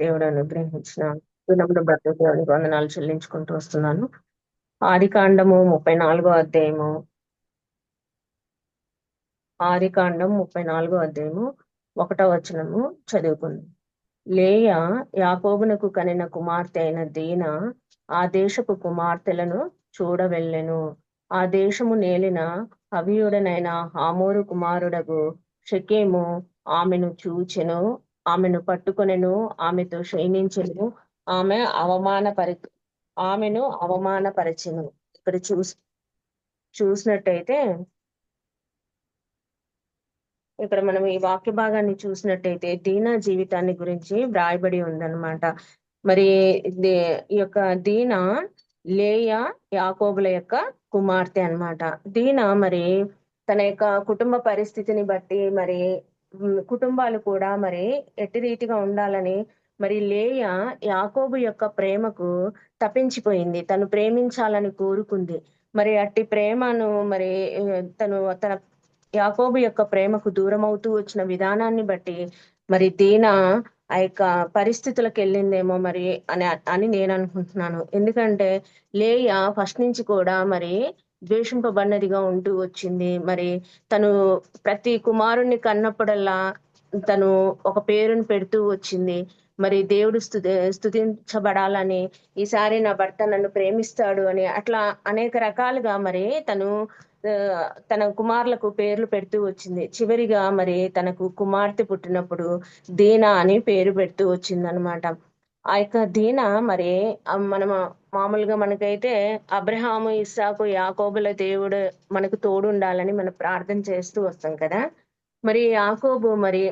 దేవుడు అనుగ్రహించిన దినమును బట్టి దేవునికి వందనాలు చెల్లించుకుంటూ వస్తున్నాను. ఆది కాండము ముప్పై నాలుగో అధ్యాయము. ఆది కాండం ముప్పై నాలుగో అధ్యాయము ఒకటో వచనము చదువుకుంది. లేయ యాకోబునకు కనిన కుమార్తె అయిన దీన ఆ దేశపు కుమార్తెలను చూడవెళ్ళెను. ఆ దేశము నేలిన హవియుడనైన హామోరు కుమారుడగు షకేము ఆమెను చూచెను. ఆమెను పట్టుకొనెను ఆమెతో క్షయించెను ఆమె అవమానపరి ఆమెను అవమానపరచను. ఇక్కడ చూసి చూసినట్టయితే ఇక్కడ మనం ఈ వాక్య భాగాన్ని చూసినట్టయితే దీన జీవితాన్ని గురించి వ్రాయబడి ఉందన్నమాట. మరి ఈ యొక్క దీన లేయ యాకోబుల యొక్క కుమార్తె అన్నమాట. దీన మరి తన యొక్క కుటుంబ పరిస్థితిని బట్టి మరి కుటుంబాలు కూడా మరి ఎట్టి రీతిగా ఉండాలని మరి లేయ యాకోబు యొక్క ప్రేమకు తప్పించిపోయింది. తను ప్రేమించాలని కోరుకుంది. మరి అట్టి ప్రేమను మరి తను తన యాకోబు యొక్క ప్రేమకు దూరం అవుతూ వచ్చిన విధానాన్ని బట్టి మరి దీన ఆ యొక్క పరిస్థితులకు వెళ్ళిందేమో మరి అని అని నేను అనుకుంటున్నాను. ఎందుకంటే లేయ ఫస్ట్ నుంచి కూడా మరి ద్వేషింపబడినదిగా ఉంటూ వచ్చింది. మరి తను ప్రతి కుమారుణ్ణి కన్నప్పుడల్లా తను ఒక పేరుని పెడుతూ వచ్చింది. మరి దేవుడు స్థుతి స్థుతించబడాలని ఈసారి నా భర్త నన్ను ప్రేమిస్తాడు అని అట్లా అనేక రకాలుగా మరి తను తన కుమారులకు పేర్లు పెడుతూ వచ్చింది. చివరిగా మరి తనకు కుమార్తె పుట్టినప్పుడు దీనా అని పేరు పెడుతూ వచ్చింది అనమాట ఆ యొక్క దీన మరి మనం మామూలుగా మనకైతే అబ్రహాము ఇస్సాకు యాకోబుల దేవుడు మనకు తోడుండాలని మనం ప్రార్థన చేస్తూ వస్తాం కదా. మరి యాకోబు మరి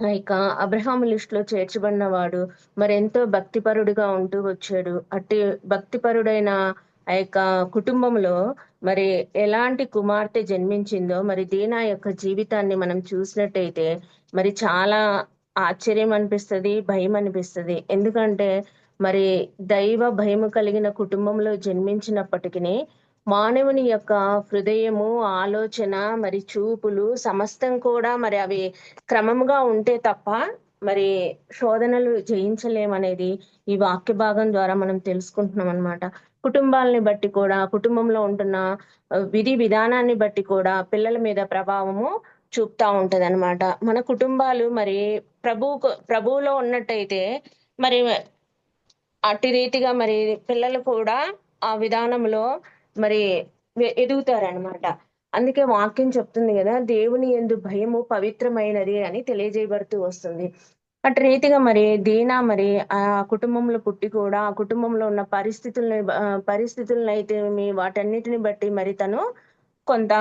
ఆ యొక్క అబ్రహాము లిస్ట్లో చేర్చబడిన వాడు మరి ఎంతో భక్తిపరుడుగా ఉంటూ వచ్చాడు. అట్టి భక్తిపరుడైన ఆ యొక్క కుటుంబంలో మరి ఎలాంటి కుమార్తె జన్మించిందో మరి దీనా యొక్క జీవితాన్ని మనం చూసినట్టయితే మరి చాలా ఆశ్చర్యం అనిపిస్తుంది భయం అనిపిస్తుంది. ఎందుకంటే మరి దైవ భయము కలిగిన కుటుంబంలో జన్మించినప్పటికీ మానవుని యొక్క హృదయము ఆలోచన మరి చూపులు సమస్తం కూడా మరి అవి క్రమముగా ఉంటే తప్ప మరి శోధనలు జయించలేమనేది ఈ వాక్య భాగం ద్వారా మనం తెలుసుకుంటున్నాం అనమాట కుటుంబాలని బట్టి కూడా కుటుంబంలో ఉంటున్న విధి విధానాన్ని బట్టి కూడా పిల్లల మీద ప్రభావము చూపుతా ఉంటది అనమాట మన కుటుంబాలు మరి ప్రభు ప్రభువులో ఉన్నట్టయితే మరి అట్టి రీతిగా మరి పిల్లలు కూడా ఆ విధానంలో మరి ఎదుగుతారనమాట అందుకే వాక్యం చెప్తుంది కదా దేవుని ఎందు భయము పవిత్రమైనది అని తెలియజేయబడుతూ వస్తుంది. అటు రీతిగా మరి దీనా మరి ఆ కుటుంబంలో పుట్టి కూడా ఆ కుటుంబంలో ఉన్న పరిస్థితుల్ని పరిస్థితులను అయితే మీ వాటన్నిటిని బట్టి మరి తను కొంత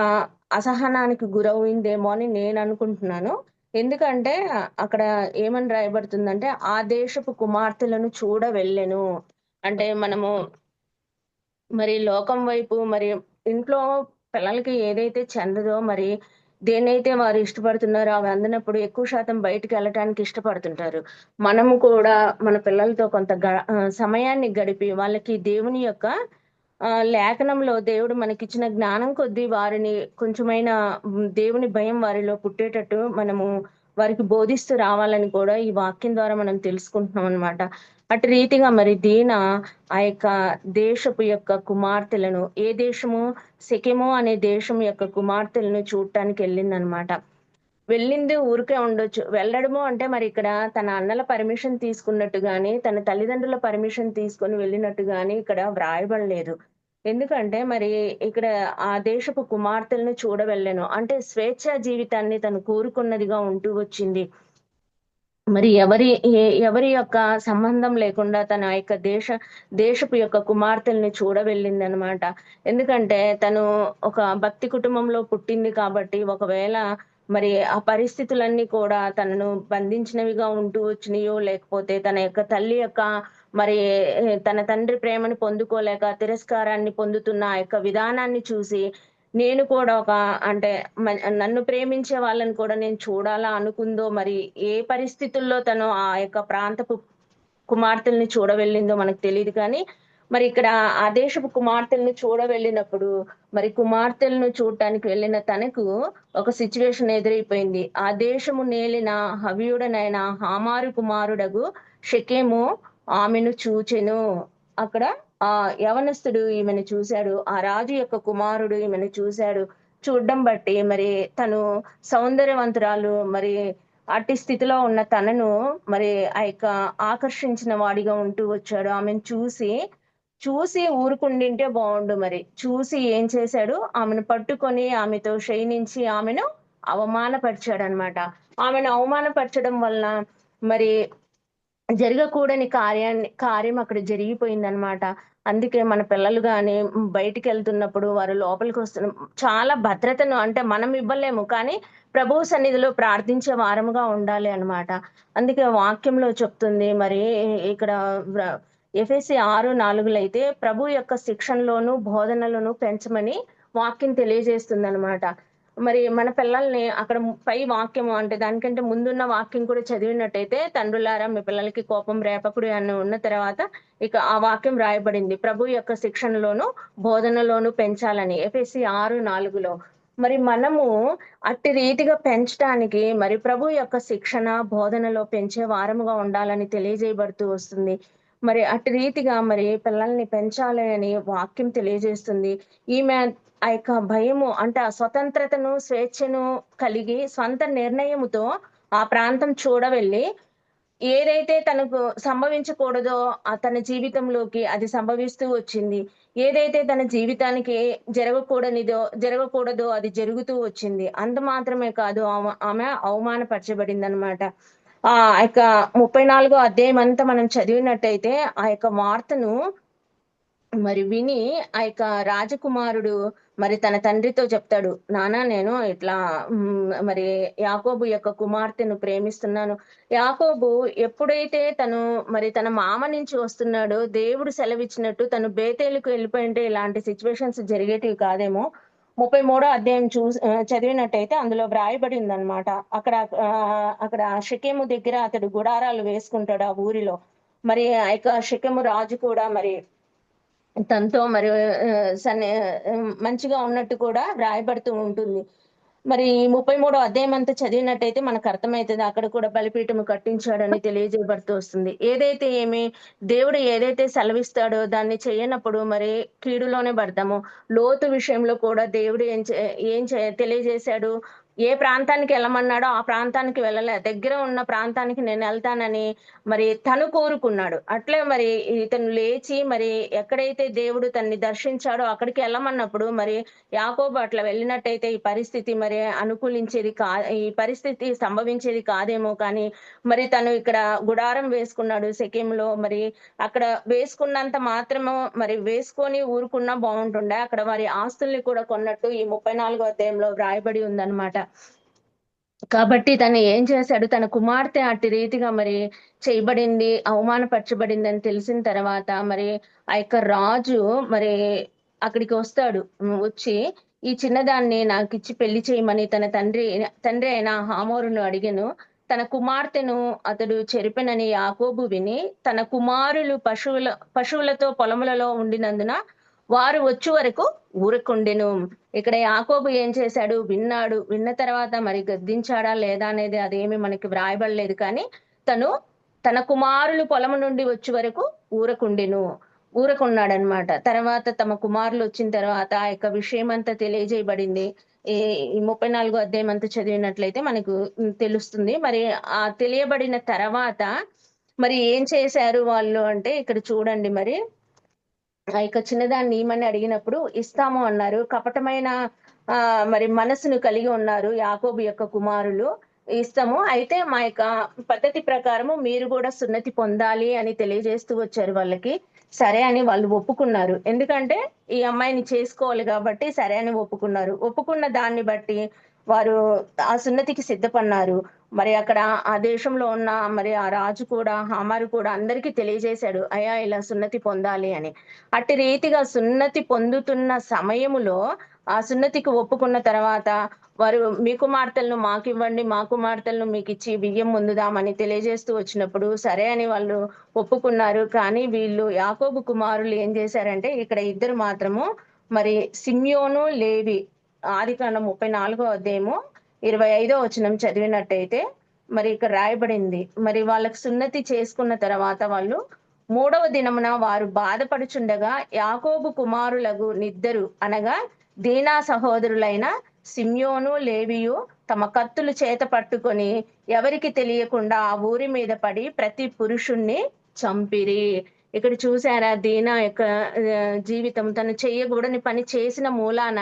అసహనానికి గురవుందేమో అని నేను అనుకుంటున్నాను. ఎందుకంటే అక్కడ ఏమని రాయబడుతుందంటే ఆ దేశపు కుమార్తెలను చూడ వెళ్ళెను అంటే మనము మరి లోకం వైపు మరి ఇంట్లో పిల్లలకి ఏదైతే చెందదో మరి దేన్నైతే వారు ఇష్టపడుతున్నారో అవి అందినప్పుడు ఎక్కువ శాతం బయటికి వెళ్ళటానికి ఇష్టపడుతుంటారు. మనము కూడా మన పిల్లలతో కొంత సమయాన్ని గడిపి వాళ్ళకి దేవుని యొక్క లేఖనంలో దేవుడు మనకిచ్చిన జ్ఞానం కొద్దీ వారిని కొంచెమైన దేవుని భయం వారిలో పుట్టేటట్టు మనము వారికి బోధిస్తూ రావాలని కూడా ఈ వాక్యం ద్వారా మనం తెలుసుకుంటున్నాం అనమాట అటు రీతిగా మరి దీన ఆ యొక్క దేశపు యొక్క కుమార్తెలను ఏ దేశము సెకెమో అనే దేశం యొక్క కుమార్తెలను చూడటానికి వెళ్ళిందనమాట వెళ్ళింది ఊరికే ఉండొచ్చు. వెళ్ళడము అంటే మరి ఇక్కడ తన అన్నల పర్మిషన్ తీసుకున్నట్టు గాని తన తల్లిదండ్రుల పర్మిషన్ తీసుకొని వెళ్ళినట్టు గాని ఇక్కడ వ్రాయబడలేదు. ఎందుకంటే మరి ఇక్కడ ఆ దేశపు కుమార్తెలను చూడవెళ్ళాను. అంటే స్వేచ్ఛ జీవితాన్ని తను కోరుకున్నదిగా ఉంటూ వచ్చింది. మరి ఎవరి ఎవరి యొక్క సంబంధం లేకుండా తన యొక్క దేశ దేశపు యొక్క కుమార్తెల్ని చూడవెళ్ళింది అనమాట ఎందుకంటే తను ఒక భక్తి కుటుంబంలో పుట్టింది కాబట్టి ఒకవేళ మరి ఆ పరిస్థితులన్నీ కూడా తనను బంధించినవిగా ఉంటూ వచ్చినాయో లేకపోతే తన యొక్క తల్లి యొక్క మరి తన తండ్రి ప్రేమను పొందుకోలేక తిరస్కారాన్ని పొందుతున్న ఆ యొక్క విధానాన్ని చూసి నేను కూడా ఒక అంటే నన్ను ప్రేమించే వాళ్ళని కూడా నేను చూడాలా అనుకుందో మరి ఏ పరిస్థితుల్లో తను ఆ యొక్క ప్రాంతపు కుమార్తెల్ని చూడవెళ్ళిందో మనకు తెలియదు కానీ మరి ఇక్కడ ఆ దేశపు కుమార్తెలను చూడ వెళ్ళినప్పుడు మరి కుమార్తెలను చూడటానికి వెళ్ళిన తనకు ఒక సిచ్యువేషన్ ఎదురైపోయింది. ఆ దేశము నేలిన హవియుడనైన హామారు కుమారుడగు షకేము ఆమెను చూచెను. అక్కడ ఆ యవనస్తుడు ఈమెను చూశాడు. ఆ రాజు యొక్క కుమారుడు ఈమెను చూశాడు. చూడడం బట్టి మరి తను సౌందర్యవంతురాలు మరి అట్టి స్థితిలో ఉన్న తనను మరి ఆ యొక్క ఆకర్షించిన వాడిగా ఉంటూ వచ్చాడు. ఆమెను చూసి చూసి ఊరుకుండింటే బాగుండు మరి. చూసి ఏం చేశాడు? ఆమెను పట్టుకొని ఆమెతో క్షయించి ఆమెను అవమానపరిచాడు అనమాట ఆమెను అవమానపరచడం వలన మరి జరగకూడని కార్యాన్ని కార్యం అక్కడ జరిగిపోయిందనమాట. అందుకే మన పిల్లలు కానీ బయటికి వెళ్తున్నప్పుడు వారు లోపలికి వస్తున్న చాలా భద్రతను అంటే మనం ఇవ్వలేము కానీ ప్రభు సన్నిధిలో ప్రార్థించే వారముగా ఉండాలి అన్నమాట అందుకే వాక్యంలో చెప్తుంది మరి ఇక్కడ ఎఫ్ఎస్సి ఆరు నాలుగులో అయితే ప్రభు యొక్క శిక్షణలోను బోధనలను పెంచమని వాక్యం తెలియజేస్తుంది అనమాట మరి మన పిల్లల్ని అక్కడ పై వాక్యం అంటే దానికంటే ముందున్న వాక్యం కూడా చదివినట్టయితే తండ్రులారా మీ పిల్లలకి కోపం రేపకుడు అని ఉన్న తర్వాత ఇక ఆ వాక్యం రాయబడింది. ప్రభు యొక్క శిక్షణలోను బోధనలోను పెంచాలని ఎఫ్ఎస్సి ఆరు నాలుగులో. మరి మనము అట్టి రీతిగా పెంచడానికి మరి ప్రభు యొక్క శిక్షణ బోధనలో పెంచే వారముగా ఉండాలని తెలియజేయబడుతూ వస్తుంది. మరి అటు రీతిగా మరి పిల్లల్ని పెంచాలి అని వాక్యం తెలియజేస్తుంది. ఈమె ఆ యొక్క భయము అంటే ఆ స్వతంత్రతను స్వేచ్ఛను కలిగి సొంత నిర్ణయముతో ఆ ప్రాంతం చూడవెళ్ళి ఏదైతే తనకు సంభవించకూడదో తన జీవితంలోకి అది సంభవిస్తూ వచ్చింది. ఏదైతే తన జీవితానికి జరగకూడనిదో జరగకూడదో అది జరుగుతూ వచ్చింది. అంత మాత్రమే కాదు ఆమె- ఆమె అవమానపరచబడింది అనమాట ఆ యొక్క ముప్పై నాలుగో అధ్యాయం అంతా మనం చదివినట్టయితే ఆ యొక్క వార్తను మరి విని ఆ యొక్క రాజకుమారుడు మరి తన తండ్రితో చెప్తాడు నానా నేను ఇట్లా మరి యాకోబు యొక్క కుమార్తెను ప్రేమిస్తున్నాను. యాకోబు ఎప్పుడైతే తను మరి తన మామ నుంచి వస్తున్నాడో దేవుడు సెలవిచ్చినట్టు తను బేతేలుకు వెళ్ళిపోయింటే ఇలాంటి సిచ్యువేషన్స్ జరిగేటివి కాదేమో. ముప్పై మూడో అధ్యాయం చూ చదివినట్టయితే అందులో వ్రాయబడి ఉందనమాట అక్కడ అక్కడ షికేము దగ్గర అతడు గుడారాలు వేసుకుంటాడు ఆ ఊరిలో. మరి ఆ యొక్క షికేము రాజు కూడా మరి తనతో మరి సన్ని మంచిగా ఉన్నట్టు కూడా వ్రాయబడుతూ ఉంటుంది. మరి ముప్పై మూడో అధ్యాయం అంతా చదివినట్టయితే మనకు అర్థమవుతుంది. అక్కడ కూడా బలిపీఠము కట్టించాడని తెలియజేయబడుతూ వస్తుంది. ఏదైతే ఏమి దేవుడు ఏదైతే సెలవిస్తాడో దాన్ని చేయనప్పుడు మరి కీడులోనే పడతాము. లోతు విషయంలో కూడా దేవుడు ఏం చే- ఏం చే తెలియజేశాడు? ఏ ప్రాంతానికి వెళ్ళమన్నాడో ఆ ప్రాంతానికి వెళ్ళలే. దగ్గర ఉన్న ప్రాంతానికి నేను వెళ్తానని మరి తను కోరుకున్నాడు. అట్లే మరి ఇతను లేచి మరి ఎక్కడైతే దేవుడు తన్ని దర్శించాడో అక్కడికి వెళ్ళమన్నప్పుడు మరి యాకోబు అట్లా వెళ్ళినట్టయితే ఈ పరిస్థితి మరి అనుకూలించేది కా ఈ పరిస్థితి సంభవించేది కాదేమో కానీ మరి తను ఇక్కడ గుడారం వేసుకున్నాడు సెకెంలో. మరి అక్కడ వేసుకున్నంత మాత్రము మరి వేసుకొని ఊరుకున్నా బాగుంటుండే. అక్కడ వారి ఆస్తుల్ని కూడా కొన్నట్టు ఈ ముప్పై నాలుగో అధ్యాయంలో వ్రాయబడి ఉందన్నమాట. కాబట్టి తను ఏం చేశాడు? తన కుమార్తె అట్టి రీతిగా మరి చేయబడింది అవమానపరచబడింది అని తెలిసిన తర్వాత మరి ఆ యొక్క రాజు మరి అక్కడికి వస్తాడు. వచ్చి ఈ చిన్నదాన్ని నాకు ఇచ్చి పెళ్ళి చేయమని తన తండ్రి తండ్రి అయిన హామోరును అడిగాను. తన కుమార్తెను అతడు చెరిపెనని యాకోబు విని తన కుమారులు పశువుల పశువులతో పొలములలో ఉండినందున వారు వచ్చే వరకు ఊరకుండెను. ఇక్కడ యాకోబు ఏం చేశాడు? విన్నాడు. విన్న తర్వాత మరి గద్దించాడా లేదా అనేది అదేమి మనకి వ్రాయబడలేదు. కానీ తను తన కుమారులు పొలము నుండి వచ్చే వరకు ఊరకుండెను. ఊరకున్నాడనమాట. తర్వాత తమ కుమారులు వచ్చిన తర్వాత ఆ యొక్క విషయం అంతా తెలియజేయబడింది. ఈ ముప్పై నాలుగో అధ్యాయం అంతా చదివినట్లయితే మనకు తెలుస్తుంది. మరి ఆ తెలియబడిన తర్వాత మరి ఏం చేశారు వాళ్ళు అంటే ఇక్కడ చూడండి మరి. ఆ యొక్క చిన్నదాన్ని ఏమని అడిగినప్పుడు ఇస్తాము అన్నారు. కపటమైన ఆ మరి మనసును కలిగి ఉన్నారు యాకోబు యొక్క కుమారులు. ఇస్తాము. అయితే మా యొక్క పద్ధతి ప్రకారము మీరు కూడా సున్నతి పొందాలి అని తెలియజేస్తూ వచ్చారు వాళ్ళకి. సరే అని వాళ్ళు ఒప్పుకున్నారు. ఎందుకంటే ఈ అమ్మాయిని చేసుకోవాలి కాబట్టి సరే అని ఒప్పుకున్నారు. ఒప్పుకున్న దాన్ని బట్టి వారు ఆ సున్నతికి సిద్ధపడినారు మరి అక్కడ ఆ దేశంలో ఉన్న మరి ఆ రాజు కూడా హామారు కూడా అందరికీ తెలియజేశాడు అయ్యా ఇలా సున్నతి పొందాలి అని. అట్టి రీతిగా సున్నతి పొందుతున్న సమయములో ఆ సున్నతికి ఒప్పుకున్న తర్వాత వారు మీ కుమార్తెలను మాకు ఇవ్వండి మా కుమార్తెలను మీకు ఇచ్చి బియ్యం ముందుదామని తెలియజేస్తూ వచ్చినప్పుడు సరే అని వాళ్ళు ఒప్పుకున్నారు. కానీ వీళ్ళు యాకోబు కుమారులు ఏం చేశారంటే ఇక్కడ ఇద్దరు మాత్రము మరి సిమ్యోను లేవి ఆది కాండం ముప్పై నాలుగో అధ్యాయము ఇరవై ఐదో వచనం చదివినట్టయితే మరి ఇక్కడ రాయబడింది. మరి వాళ్ళకి సున్నతి చేసుకున్న తర్వాత వాళ్ళు మూడవ దినమున వారు బాధపడుచుండగా యాకోబు కుమారులకు నిద్దరు అనగా దీనా సహోదరులైన సిమ్యోను లేవియు తమ కత్తులు చేత పట్టుకొని ఎవరికి తెలియకుండా ఆ ఊరి మీద పడి ప్రతి పురుషుణ్ణి చంపిరి. ఇక్కడ చూసారా దీనా యొక్క జీవితం తను చేయకూడని పని చేసిన మూలాన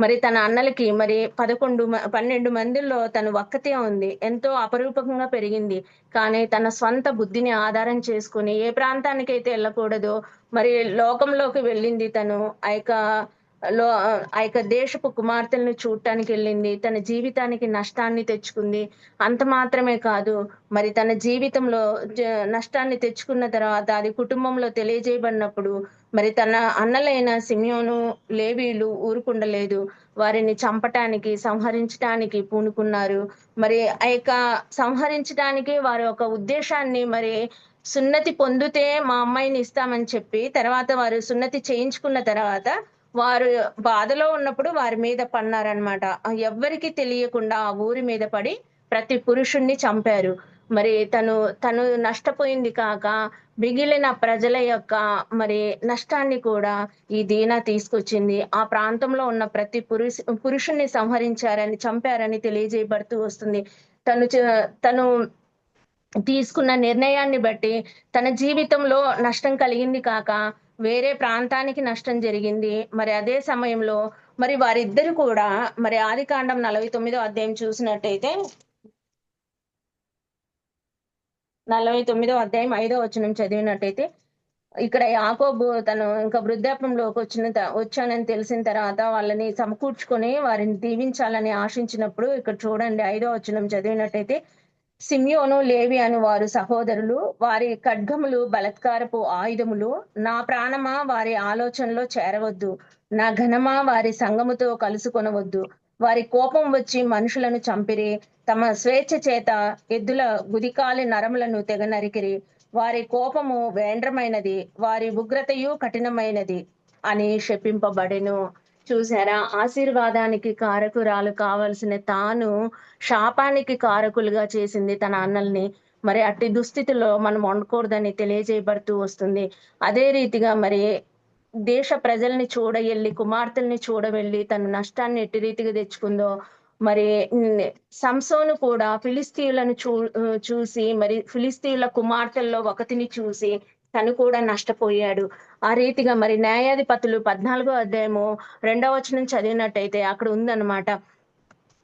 మరి తన అన్నలకి మరి పదకొండు మ- పన్నెండు మందిల్లో తను ఒక్కతే ఉంది. ఎంతో అపరూపకంగా పెరిగింది. కానీ తన స్వంత బుద్ధిని ఆధారం చేసుకుని ఏ ప్రాంతానికైతే వెళ్ళకూడదో మరి లోకంలోకి వెళ్ళింది తను. ఆ యొక్క లో ఆ యొక్క దేశపు కుమార్తెలను చూడటానికి వెళ్ళింది. తన జీవితానికి నష్టాన్ని తెచ్చుకుంది. అంత మాత్రమే కాదు మరి తన జీవితంలో నష్టాన్ని తెచ్చుకున్న తర్వాత అది కుటుంబంలో తెలియజేయబడినప్పుడు మరి తన అన్నలైన సిమియోను లేవీలు ఊరుకుండలేదు. వారిని చంపటానికి సంహరించటానికి పూనుకున్నారు. మరి ఆ యొక్క సంహరించడానికి వారి ఒక ఉద్దేశాన్ని మరి సున్నతి పొందితే మా అమ్మాయిని ఇస్తామని చెప్పి తర్వాత వారు సున్నతి చేయించుకున్న తర్వాత వారు బాధలో ఉన్నప్పుడు వారి మీద పన్నారనమాట ఎవ్వరికి తెలియకుండా ఆ ఊరి మీద పడి ప్రతి పురుషుణ్ణి చంపారు. మరి తను తను నష్టపోయింది కాక మిగిలిన ప్రజల యొక్క మరి నష్టాన్ని కూడా ఈ దీనా తీసుకొచ్చింది. ఆ ప్రాంతంలో ఉన్న ప్రతి పురుష పురుషుణ్ణి సంహరించారని చంపారని తెలియజేయబడుతూ వస్తుంది. తను చ- తను తీసుకున్న నిర్ణయాన్ని బట్టి తన జీవితంలో నష్టం కలిగింది కాక వేరే ప్రాంతానికి నష్టం జరిగింది. మరి అదే సమయంలో మరి వారిద్దరు కూడా మరి ఆది కాండం నలభై తొమ్మిదో అధ్యాయం చూసినట్టయితే నలభై తొమ్మిదో అధ్యాయం ఐదో వచనం చదివినట్టయితే ఇక్కడ యాకోబు తను ఇంకా వృద్ధాప్యంలోకి వచ్చిన త- వచ్చానని తెలిసిన తర్వాత వాళ్ళని సమకూర్చుకొని వారిని దీవించాలని ఆశించినప్పుడు ఇక్కడ చూడండి ఐదో వచనం చదివినట్టయితే సిమియోను లేవి అని వారు సహోదరులు వారి ఖడ్గములు బలత్కారపు ఆయుధములు నా ప్రాణమా వారి ఆలోచనలో చేరవద్దు. నా ఘనమా వారి సంగముతో కలుసుకొనవద్దు. వారి కోపం వచ్చి మనుషులను చంపిరి తమ స్వేచ్ఛ చేత ఎద్దుల గుదికాలి నరములను తెగ నరికిరి వారి కోపము వేండ్రమైనది వారి ఉగ్రతయు కఠినమైనది అని శపింపబడెను. చూసారా ఆశీర్వాదానికి కారకురాలు కావలసిన తాను శాపానికి కారకులుగా చేసింది తన అన్నల్ని. మరి అట్టి దుస్థితిలో మనం వండకూడదని తెలియజేయబడుతూ వస్తుంది. అదే రీతిగా మరి దేశ ప్రజల్ని చూడ వెళ్ళి కుమార్తెల్ని చూడ వెళ్ళి తన నష్టాన్ని ఎట్టి రీతిగా తెచ్చుకుందో మరి సంసోను కూడా ఫిలిస్తీన్లను చూ చూసి మరి ఫిలిస్తీన్ల కుమార్తెల్లో ఒకతిని చూసి తను కూడా నష్టపోయాడు. ఆ రీతిగా మరి న్యాయాధిపతులు పద్నాలుగో అధ్యాయము రెండవ వచనం చదివినట్టయితే అక్కడ ఉందన్నమాట.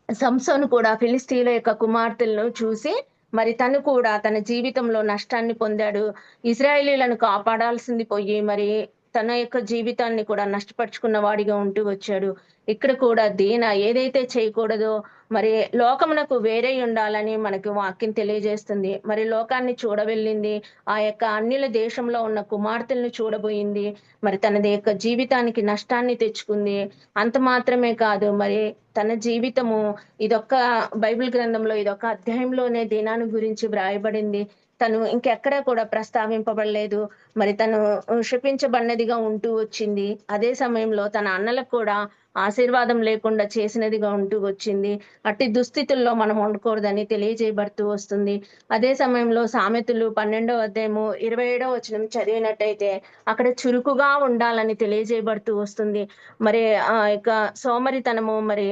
సంసోను కూడా ఫిలిస్తీన్ల యొక్క కుమార్తెలను చూసి మరి తను కూడా తన జీవితంలో నష్టాన్ని పొందాడు. ఇజ్రాయేలీలను కాపాడాల్సింది పోయి మరి తన యొక్క జీవితాన్ని కూడా నష్టపరుచుకున్న వాడిగా ఉంటూ వచ్చాడు. ఇక్కడ కూడా దీన ఏదైతే చేయకూడదో మరి లోకమునకు వేరే ఉండాలని మనకి వాక్యం తెలియజేస్తుంది. మరి లోకాన్ని చూడవెళ్ళింది ఆ యొక్క అన్యుల దేశంలో ఉన్న కుమార్తెలను చూడబోయింది మరి తన యొక్క జీవితానికి నష్టాన్ని తెచ్చుకుంది. అంత మాత్రమే కాదు మరి తన జీవితము ఇదొక్క బైబిల్ గ్రంథంలో ఇదొక అధ్యాయంలోనే దీనాన్ని గురించి వ్రాయబడింది. తను ఇంకెక్కడ కూడా ప్రస్తావింపబడలేదు. మరి తను శపించబడినదిగా ఉంటూ వచ్చింది. అదే సమయంలో తన అన్నలకు కూడా ఆశీర్వాదం లేకుండా చేసినదిగా ఉంటూ వచ్చింది. అట్టి దుస్థితుల్లో మనం ఉండకూడదని తెలియజేయబడుతూ వస్తుంది. అదే సమయంలో సామెతలు పన్నెండో అధ్యాయము ఇరవై ఏడో వచనం చదివినట్టయితే అక్కడ చురుకుగా ఉండాలని తెలియజేయబడుతూ వస్తుంది. మరి ఆ యొక్క సోమరితనము మరి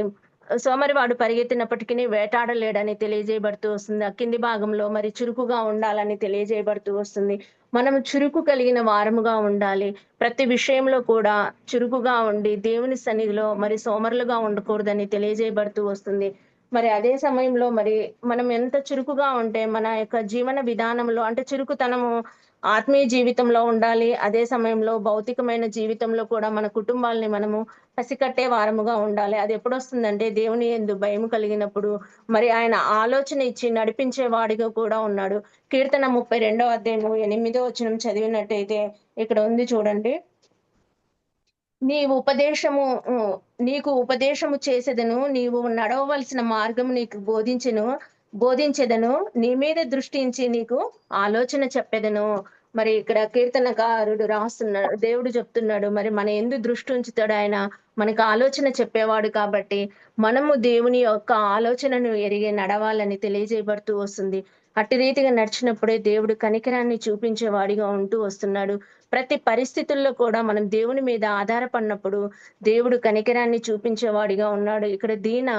సోమరివాడు పరిగెత్తినప్పటికీ వేటాడలేడని తెలియజేయబడుతూ వస్తుంది. ఆ కింది భాగంలో మరి చురుకుగా ఉండాలని తెలియజేయబడుతూ వస్తుంది. మనం చురుకు కలిగిన వారముగా ఉండాలి. ప్రతి విషయంలో కూడా చురుకుగా ఉండి దేవుని సన్నిధిలో మరి సోమరులుగా ఉండకూడదని తెలియజేయబడుతూ వస్తుంది. మరి అదే సమయంలో మరి మనం ఎంత చురుకుగా ఉంటే మన యొక్క జీవన విధానంలో అంటే చురుకుతనము ఆత్మీయ జీవితంలో ఉండాలి. అదే సమయంలో భౌతికమైన జీవితంలో కూడా మన కుటుంబాల్ని మనము పసికట్టే వారముగా ఉండాలి. అది ఎప్పుడు వస్తుందంటే దేవుని ఎందు భయం కలిగినప్పుడు. మరి ఆయన ఆలోచన ఇచ్చి నడిపించే వాడిగా కూడా ఉన్నాడు. కీర్తన ముప్పై రెండో అధ్యాయము ఎనిమిదో వచనం చదివినట్టయితే ఇక్కడ ఉంది చూడండి. నీ ఉపదేశము నీకు ఉపదేశము చేసేదను నీవు నడవవలసిన మార్గము నీకు బోధించెను బోధించెదను నీ మీద దృష్టించి నీకు ఆలోచన చెప్పేదను. మరి ఇక్కడ కీర్తనకారుడు రాస్తున్నాడు దేవుడు చెప్తున్నాడు మరి మన ఎందు దృష్టి ఉంచుతాడు ఆయన. మనకు ఆలోచన చెప్పేవాడు కాబట్టి మనము దేవుని యొక్క ఆలోచనను ఎరిగి నడవాలని తెలియజేయబడుతూ వస్తుంది. అట్టి రీతిగా నడిచినప్పుడే దేవుడు కనికరాన్ని చూపించేవాడిగా ఉంటూ వస్తున్నాడు. ప్రతి పరిస్థితుల్లో కూడా మనం దేవుని మీద ఆధారపడినప్పుడు దేవుడు కనికరాన్ని చూపించేవాడిగా ఉన్నాడు. ఇక్కడ దీన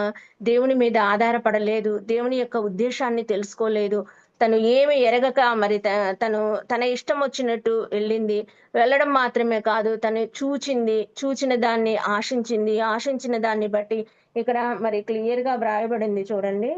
దేవుని మీద ఆధారపడలేదు. దేవుని యొక్క ఉద్దేశాన్ని తెలుసుకోలేదు. తను ఏమి ఎరగక మరి త- తను తన ఇష్టం వచ్చినట్టు వెళ్ళింది. వెళ్ళడం మాత్రమే కాదు తను చూచింది చూచిన దాన్ని ఆశించింది ఆశించిన దాన్ని బట్టి ఇక్కడ మరి క్లియర్గా వ్రాయబడింది చూడండి.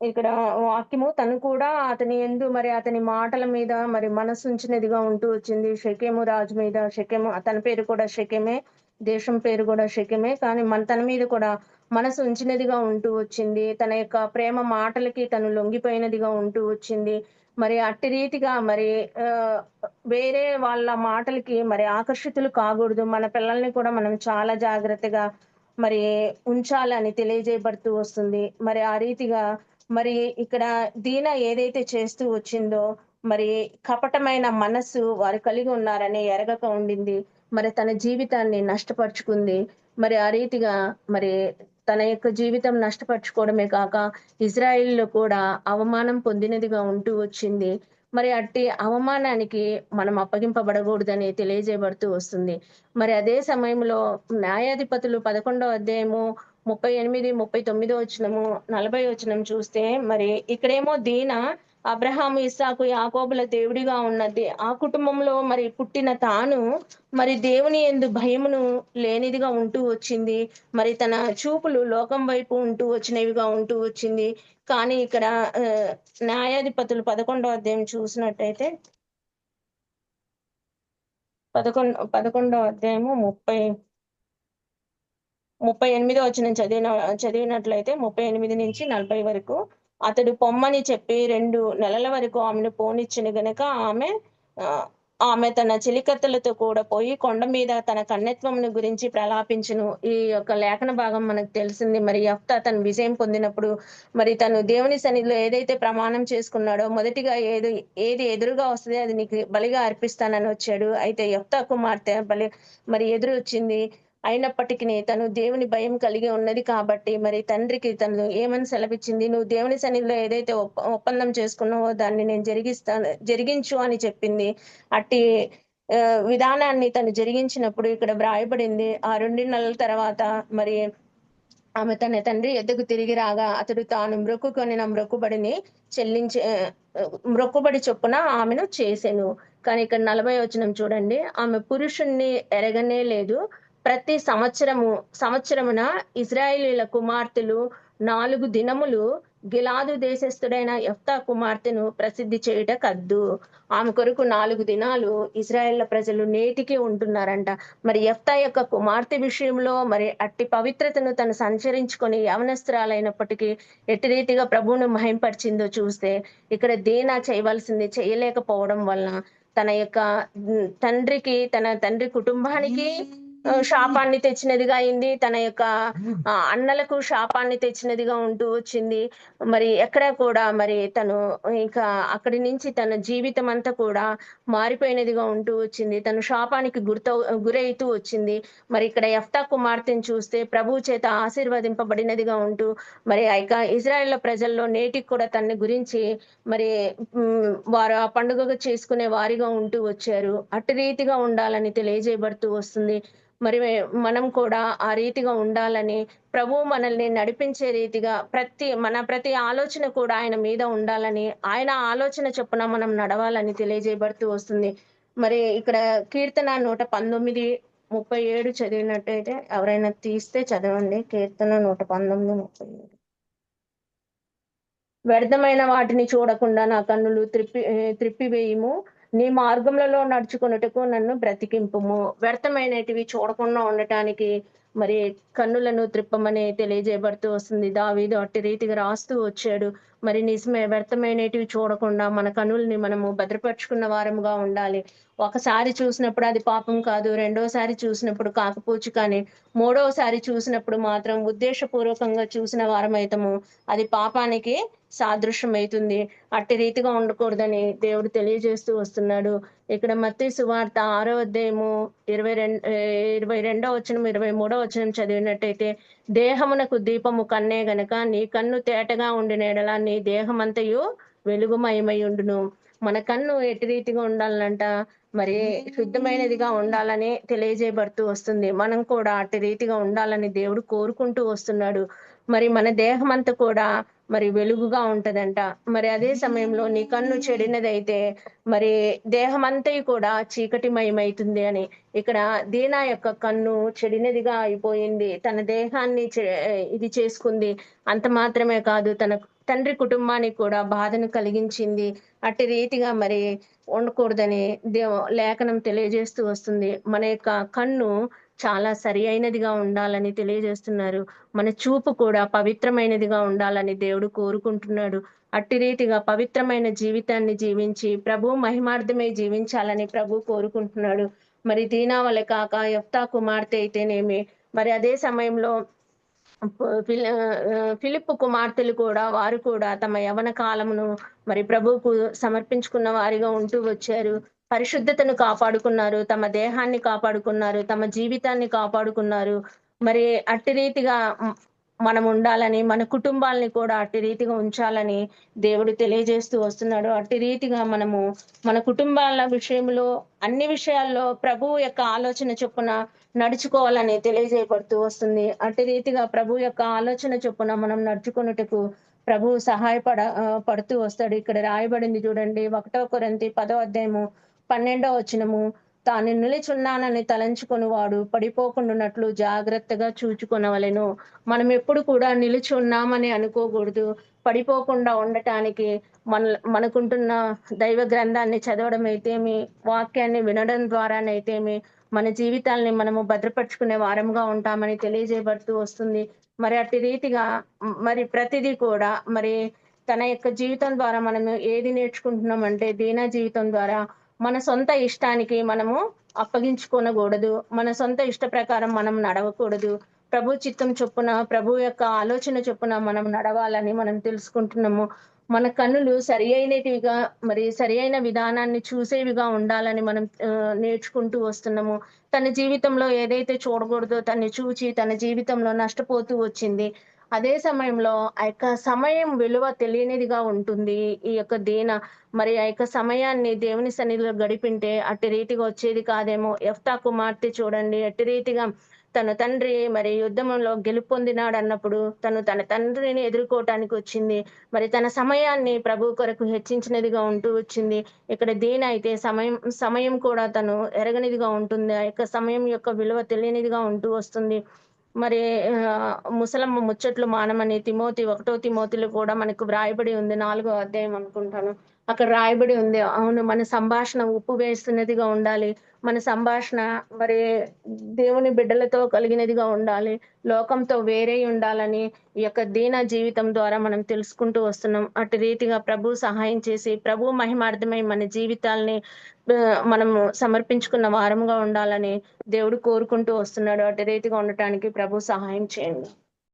ఇక్కడ వాక్యము తను కూడా అతని ఎందు మరి అతని మాటల మీద మరి మనసు ఉంచినదిగా ఉంటూ వచ్చింది. షకేము రాజు మీద షకేము తన పేరు కూడా షకేమే దేశం పేరు కూడా షకేమే కానీ మన తన మీద కూడా మనసు ఉంచినదిగా ఉంటూ వచ్చింది. తన యొక్క ప్రేమ మాటలకి తను లొంగిపోయినదిగా ఉంటూ వచ్చింది. మరి అట్టి రీతిగా మరి వేరే వాళ్ళ మాటలకి మరి ఆకర్షితులు కాకూడదు. మన పిల్లల్ని కూడా మనం చాలా జాగ్రత్తగా మరి ఉంచాలని తెలియజేయబడుతూ వస్తుంది. మరి ఆ రీతిగా మరి ఇక్కడ దీన ఏదైతే చేస్తూ వచ్చిందో మరి కపటమైన మనస్సు వారు కలిగి ఉన్నారని ఎరగక ఉండింది. మరి తన జీవితాన్ని నష్టపరుచుకుంది. మరి ఆ రీతిగా మరి తన యొక్క జీవితం నష్టపరుచుకోవడమే కాక ఇజ్రాయిల్లో కూడా అవమానం పొందినదిగా ఉంటూ వచ్చింది. మరి అట్టి అవమానానికి మనం అప్పగింపబడకూడదని తెలియజేయబడుతూ వస్తుంది. మరి అదే సమయంలో న్యాయాధిపతులు పదకొండవ అధ్యాయము ముప్పై ఎనిమిది ముప్పై తొమ్మిదో వచనము నలభై వచనం చూస్తే మరి ఇక్కడేమో దీన అబ్రహాం ఇస్సాకు యాకోబుల దేవుడిగా ఉన్నది. ఆ కుటుంబంలో మరి పుట్టిన తాను మరి దేవుని ఎందు భయమును లేనిదిగా ఉంటూ వచ్చింది. మరి తన చూపులు లోకం వైపు ఉంటూ వచ్చినవిగా ఉంటూ వచ్చింది. కానీ ఇక్కడ న్యాయాధిపతులు పదకొండో అధ్యాయం చూసినట్టయితే పదకొండు పదకొండో అధ్యాయము ముప్పై ముప్పై ఎనిమిదో వచ్చిన చదివిన చదివినట్లయితే ముప్పై ఎనిమిది నుంచి నలభై వరకు. అతడు పొమ్మని చెప్పి రెండు నెలల వరకు ఆమెను పోనిచ్చిన గనక ఆమె ఆమె తన చిలికత్తలతో కూడా పోయి కొండ మీద తన కన్నెత్వమును గురించి ప్రలాపించును. ఈ యొక్క లేఖన భాగం మనకు తెలిసింది. మరి యెఫ్తా తను విజయం పొందినప్పుడు మరి తను దేవుని సన్నిధిలో ఏదైతే ప్రమాణం చేసుకున్నాడో మొదటిగా ఏది ఏది ఎదురుగా వస్తుంది అది నీకు బలిగా అర్పిస్తానని వచ్చాడు. అయితే యఫ్తా కుమార్తె బలి మరి ఎదురు వచ్చింది అయినప్పటికీ తను దేవుని భయం కలిగి ఉన్నది కాబట్టి మరి తండ్రికి తను ఏమని సెలవిచ్చింది? నువ్వు దేవుని సన్నిధిలో ఏదైతే ఒప్పందం చేసుకున్నావో దాన్ని నేను జరిగిస్తాను జరిగించు అని చెప్పింది. అట్టి విధానాన్ని తను జరిగించినప్పుడు ఇక్కడ వ్రాయబడింది. ఆ రెండు నెలల తర్వాత మరి ఆమె తన తండ్రి ఎద్దకు తిరిగి రాగా అతడు తాను మ్రొక్కుకొనిన మ్రొక్కుబడిని చెల్లించి చెల్లించే మ్రొక్కుబడి చొప్పున ఆమెను చేసాను. కానీ ఇక్కడ నలభై వచనం చూడండి. ఆమె పురుషుణ్ణి ఎరగనే లేదు. ప్రతి సంవత్సరము సంవత్సరమున ఇజ్రాయేలీల కుమార్తెలు నాలుగు దినములు గిలాదు దేశస్థుడైన ఎఫ్తా కుమార్తెను ప్రసిద్ధి చేయుట కద్దు. ఆమె కొరకు నాలుగు దినాలు ఇజ్రాయేళ్ళ ప్రజలు నేటికి ఉంటున్నారంట. మరి ఎఫ్తా యొక్క కుమార్తె విషయంలో మరి అట్టి పవిత్రతను తను సంచరించుకొని యవనస్త్రాలైనప్పటికీ ఎట్టి రీతిగా ప్రభువును మహింపరిచిందో చూస్తే ఇక్కడ దేనా చేయవలసింది చేయలేకపోవడం వలన తన యొక్క తండ్రికి తన తండ్రి కుటుంబానికి శాపాన్ని తెచ్చినదిగా అయింది. తన యొక్క అన్నలకు శాపాన్ని తెచ్చినదిగా ఉంటూ వచ్చింది. మరి ఎక్కడ కూడా మరి తను ఇంకా అక్కడి నుంచి తన జీవితం అంతా కూడా మారిపోయినదిగా ఉంటూ వచ్చింది. తను శాపానికి గుర్త గురైతూ వచ్చింది. మరి ఇక్కడ ఎఫ్తా కుమార్తెను చూస్తే ప్రభు చేత ఆశీర్వదింపబడినదిగా ఉంటూ మరి ఆ యొక్క ఇజ్రాయెల్ ప్రజల్లో నేటికి కూడా తన గురించి మరి వారు ఆ పండుగగా చేసుకునే వారిగా ఉంటూ వచ్చారు. అటు రీతిగా ఉండాలని తెలియజేయబడుతూ వస్తుంది. మరి మనం కూడా ఆ రీతిగా ఉండాలని ప్రభువు మనల్ని నడిపించే రీతిగా ప్రతి మన ప్రతి ఆలోచన కూడా ఆయన మీద ఉండాలని ఆయన ఆలోచన చొప్పున మనం నడవాలని తెలియజేయబడుతూ వస్తుంది. మరి ఇక్కడ కీర్తన నూట పంతొమ్మిది ముప్పై ఏడు చదివినట్టయితే ఎవరైనా తీస్తే చదవండి. కీర్తన నూట పంతొమ్మిది ముప్పై ఏడు. వ్యర్థమైన వాటిని చూడకుండా నా కన్నులు త్రిప్పి ఏ, నీ మార్గములలో నడుచుకొనుటకు నన్ను బ్రతికింపుము. వ్యర్థమైనటివి చూడకుండా ఉండటానికి మరి కన్నులను త్రిప్పమని తెలియజేయబడుతూ వస్తుంది. దావీదు అట్టి రీతిగా రాస్తూ వచ్చాడు. మరి నిజమే వ్యర్థమైనటివి చూడకుండా మన కనుల్ని మనము భద్రపరుచుకున్న వారముగా ఉండాలి. ఒకసారి చూసినప్పుడు అది పాపం కాదు రెండోసారి చూసినప్పుడు కాకపోవచ్చు కానీ మూడోసారి చూసినప్పుడు మాత్రం ఉద్దేశపూర్వకంగా చూసిన వారమైతము. అది పాపానికి సాదృశ్యమవుతుంది. అట్టి రీతిగా ఉండకూడదని దేవుడు తెలియజేస్తూ వస్తున్నాడు. ఇక్కడ మత్తి సువార్త ఆరో అధ్యాయము ఇరవై రెండు ఇరవై రెండో వచనం ఇరవై మూడో వచనం చదివినట్టయితే దేహమునకు దీపము కన్నే గనక నీ కన్ను తేటగా ఉండిన ఎడల నీ దేహమంతయు వెలుగుమయమై ఉండును మన కన్ను ఎట్టి రీతిగా ఉండాలంట మరి శుద్ధమైనదిగా ఉండాలని తెలియజేయబడుతూ వస్తుంది. మనం కూడా అట్టి రీతిగా ఉండాలని దేవుడు కోరుకుంటూ వస్తున్నాడు. మరి మన దేహం అంతా కూడా మరి వెలుగుగా ఉంటదంట. మరి అదే సమయంలో నీ కన్ను చెడినదైతే మరి దేహమంతయు కూడా చీకటిమయమవుతుంది అని. ఇక్కడ దీనా యొక్క కన్ను చెడినదిగా అయిపోయింది. తన దేహాన్ని ఇది చేసుకుంది. అంత మాత్రమే కాదు తన తండ్రి కుటుంబానికి కూడా బాధను కలిగించింది. అట్టి రీతిగా మరి ఉండకూడదని దేవ లేఖనం తెలియజేస్తూ వస్తుంది. మన యొక్క కన్ను చాలా సరి అయినదిగా ఉండాలని తెలియజేస్తున్నారు. మన చూపు కూడా పవిత్రమైనదిగా ఉండాలని దేవుడు కోరుకుంటున్నాడు. అట్టి రీతిగా పవిత్రమైన జీవితాన్ని జీవించి ప్రభు మహిమార్థమే జీవించాలని ప్రభు కోరుకుంటున్నాడు. మరి దీనావలే కాక యఫ్తా కుమార్తె అయితేనేమి? మరి అదే సమయంలో ఫిలిప్ కుమార్తెలు కూడా వారు కూడా తమ యవన కాలమును మరి ప్రభువుకు సమర్పించుకున్న వారిగా ఉంటూ వచ్చారు. పరిశుద్ధతను కాపాడుకున్నారు తమ దేహాన్ని కాపాడుకున్నారు తమ జీవితాన్ని కాపాడుకున్నారు. మరి అట్టి రీతిగా మనం ఉండాలని మన కుటుంబాలని కూడా అట్టి రీతిగా ఉంచాలని దేవుడు తెలియజేస్తూ వస్తున్నాడు. అట్టి రీతిగా మనము మన కుటుంబాల విషయంలో అన్ని విషయాల్లో ప్రభు యొక్క ఆలోచన చొప్పున నడుచుకోవాలని తెలియజేయబడుతూ వస్తుంది. అట్టి రీతిగా ప్రభు యొక్క ఆలోచన చొప్పున మనం నడుచుకున్నట్టుకు ప్రభు సహాయపడ పడుతూ వస్తాడు. ఇక్కడ రాయబడింది చూడండి ఒకటో కొరంతి పదో అధ్యాయము పన్నెండో వచనము. తాను నిలిచున్నానని తలంచుకొని వాడు పడిపోకుండానట్లు జాగ్రత్తగా చూచుకొనవలెను. మనం ఎప్పుడు కూడా నిలిచి ఉన్నామని అనుకోకూడదు. పడిపోకుండా ఉండటానికి మన మనకుంటున్న దైవ గ్రంథాన్ని చదవడం అయితేమి వాక్యాన్ని వినడం ద్వారానైతేమి మన జీవితాల్ని మనము భద్రపరుచుకునే వారంగా ఉంటామని తెలియజేయబడుతూ వస్తుంది. మరి అట్టి రీతిగా మరి ప్రతిదీ కూడా మరి తన యొక్క జీవితం ద్వారా మనము ఏది నేర్చుకుంటున్నాం అంటే దీనా జీవితం ద్వారా మన సొంత ఇష్టానికి మనము అప్పగించుకోనకూడదు. మన సొంత ఇష్ట ప్రకారం మనం నడవకూడదు. ప్రభు చిత్తం చొప్పున ప్రభు యొక్క ఆలోచన చొప్పున మనం నడవాలని మనం తెలుసుకుంటున్నాము. మన కన్నులు సరి అయినటివిగా మరి సరి అయిన విధానాన్ని చూసేవిగా ఉండాలని మనం నేర్చుకుంటూ వస్తున్నాము. తన జీవితంలో ఏదైతే చూడకూడదో తన్ని చూచి తన జీవితంలో నష్టపోతూ వచ్చింది. అదే సమయంలో ఆ యొక్క సమయం విలువ తెలియనిదిగా ఉంటుంది. ఈ యొక్క దీన మరి ఆ యొక్క సమయాన్ని దేవుని సన్నిధిలో గడిపింటే అట్టి రీతిగా వచ్చేది కాదేమో. ఎఫ్తా కుమార్తె చూడండి అట్టి రీతిగా తన తండ్రి మరి యుద్ధంలో గెలుపొందినాడు అన్నప్పుడు తను తన తండ్రిని ఎదుర్కోవటానికి వచ్చింది. మరి తన సమయాన్ని ప్రభు కొరకు హెచ్చించినదిగా ఉంటూ వచ్చింది. ఇక్కడ దేనైతే అయితే సమయం సమయం కూడా తను ఎరగనిదిగా ఉంటుంది. ఆ యొక్క సమయం యొక్క విలువ తెలియనిదిగా ఉంటూ వస్తుంది. మరి ముసలమ్మ ముచ్చట్లు మానమని తిమోతి ఒకటో తిమోతిలో కూడా మనకు వ్రాయబడి ఉంది నాలుగో అధ్యాయం అనుకుంటాను. అక్కడ రాయబడి ఉంది. అవును మన సంభాషణ ఉప్పు వేస్తున్నదిగా ఉండాలి. మన సంభాషణ మరి దేవుని బిడ్డలతో కలిగినదిగా ఉండాలి. లోకంతో వేరే ఉండాలని ఈ యొక్క దీన జీవితం ద్వారా మనం తెలుసుకుంటూ వస్తున్నాం. అటు రీతిగా ప్రభు సహాయం చేసి ప్రభు మహిమార్థమై మన జీవితాల్ని మనము సమర్పించుకున్న వారముగా ఉండాలని దేవుడు కోరుకుంటూ వస్తున్నాడు. అటు రీతిగా ఉండటానికి ప్రభు సహాయం చేయండి.